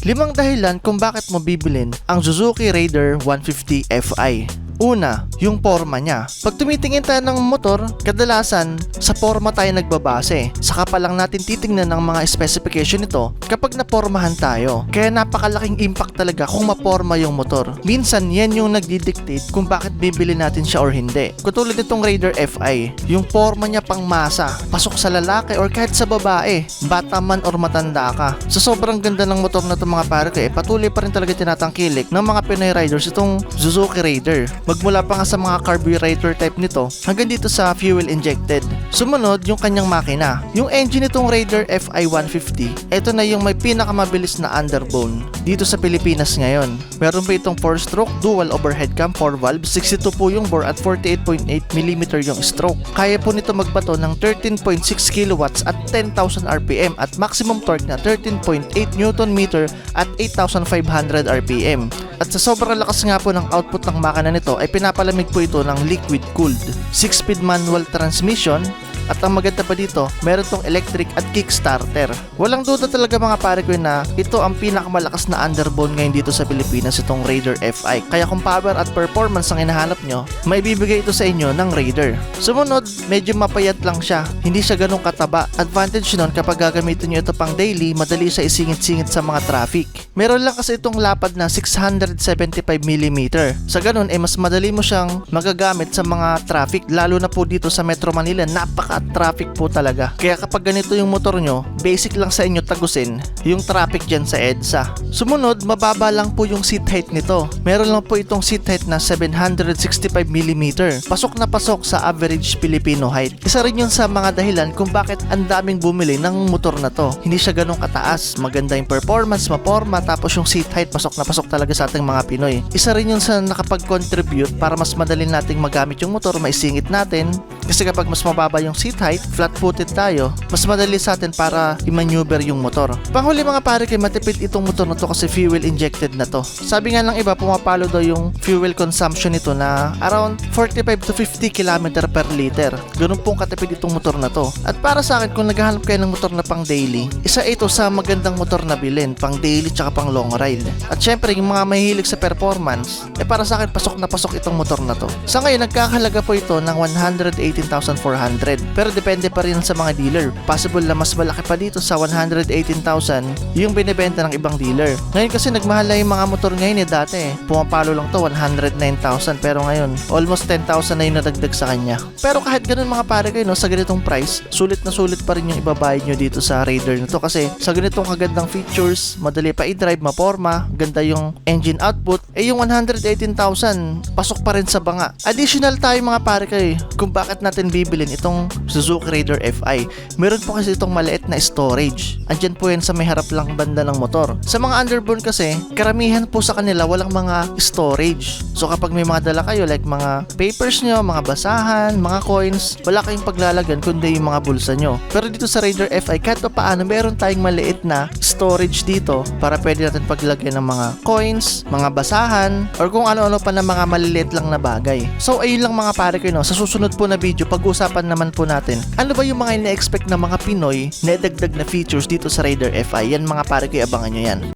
Limang dahilan kung bakit mo bibilin ang Suzuki Raider 150 Fi. Una, yung forma niya. Pag tumitingin tayo ng motor, kadalasan sa forma tayo nagbabase. Saka pa lang natin titingnan ng mga specification nito kapag napormahan tayo. Kaya napakalaking impact talaga kung maporma yung motor. Minsan yan yung nagdidictate kung bakit bibili natin siya or hindi. Katulad nitong Raider Fi, yung forma niya pang masa, pasok sa lalaki or kahit sa babae, bata man or matanda ka. Sa sobrang ganda ng motor na itong mga pare ko eh, patuloy pa rin talaga tinatangkilik ng mga Pinoy riders itong Suzuki Raider. Magmula pa nga sa mga carburetor type nito hanggang dito sa fuel injected. Sumunod yung kanyang makina. Yung engine nitong Raider Fi 150, ito na yung may pinakamabilis na underbone dito sa Pilipinas ngayon. Meron pa itong 4-stroke dual overhead cam 4 valve, 62 po yung bore at 48.8 mm yung stroke. Kaya po nito magbato ng 13.6 kilowatts at 10,000 RPM at maximum torque na 13.8 Newton meter at 8,500 RPM. At sa sobrang lakas nga po ng output ng makina nito ay pinapalamig po ito ng liquid cooled. 6-speed manual transmission at ang maganda pa dito, meron tong electric at kickstarter. Walang duda talaga mga pare ko na ito ang pinakamalakas na underbone ngayon dito sa Pilipinas itong Raider FI. Kaya kung power at performance ang hinahanap nyo, may bibigay ito sa inyo ng Raider. Sumunod, medyo mapayat lang siya. Hindi siya ganun kataba. Advantage nun kapag gagamitin nyo ito pang daily, madali siya isingit-singit sa mga traffic. Meron lang kasi itong lapad na 675mm. Sa ganun, eh mas madali mo siyang magagamit sa mga traffic, lalo na po dito sa Metro Manila, napaka-traffic po talaga. Kaya kapag ganito yung motor nyo, basic lang sa inyo tagusin yung traffic dyan sa EDSA. Sumunod, mababa lang po yung seat height nito. Meron lang po itong seat height na 765mm. Pasok na pasok sa average Filipino height. Isa rin yun sa mga dahilan kung bakit ang daming bumili ng motor na to. Hindi siya ganun kataas, maganda yung performance, maporma, tapos yung seat height pasok na pasok talaga sa ating mga Pinoy. Isa rin yun sa nakapag-contribute para mas madali nating magamit yung motor, maisingit natin. Kasi kapag mas mababa yung seat height, flat-footed tayo, mas madali sa atin para i-maneuver yung motor. Panghuli mga pare kay matipid itong motor na to kasi fuel injected na to. Sabi nga ng iba, pumapalo daw yung fuel consumption nito na around 45 to 50 km per liter. Ganun pong katipid itong motor na to. At para sa akin, kung naghahanap kayo ng motor na pang daily, isa ito sa magandang motor na bilhin, pang daily tsaka pang long ride. At syempre, yung mga mahilig sa performance, eh para sa akin, pasok na pasok itong motor na to. Sa ngayon, nagkakahalaga po ito ng 118,400. Pero depende pa rin sa mga dealer. Possible na mas malaki pa dito sa 118,000 yung binibenta ng ibang dealer. Ngayon kasi nagmahal na yung mga motor ngayon eh dati eh. Pumapalo lang to 109,000 pero ngayon almost 10,000 na yung nadagdag sa kanya. Pero kahit ganun mga pare kayo no, sa ganitong price, sulit na sulit pa rin yung ibabayad nyo dito sa Raider na to kasi sa ganitong kagandang features, madali pa i-drive, maporma, ganda yung engine output, eh yung 118,000 pasok pa rin sa banga. Additional tayo mga pare kayo kung bakit natin bibilin itong Suzuki Raider FI. Meron po kasi itong maliit na storage. Andyan po yan sa may harap lang banda ng motor. Sa mga underbone kasi, karamihan po sa kanila walang mga storage. So kapag may mga dala kayo like mga papers nyo, mga basahan, mga coins, wala kayong paglalagyan kundi yung mga bulsa nyo. Pero dito sa Raider FI, kahit pa paano, meron tayong maliit na storage dito para pwede natin paglagyan ng mga coins, mga basahan, or kung ano-ano pa na mga maliliit lang na bagay. So ayun lang mga pare ko no, sa susunod po na video, pag-usapan naman po natin, ano ba yung mga ina-expect ng mga Pinoy na dagdag na features dito sa Raider FI? Yan mga pare ko, abangan nyo yan.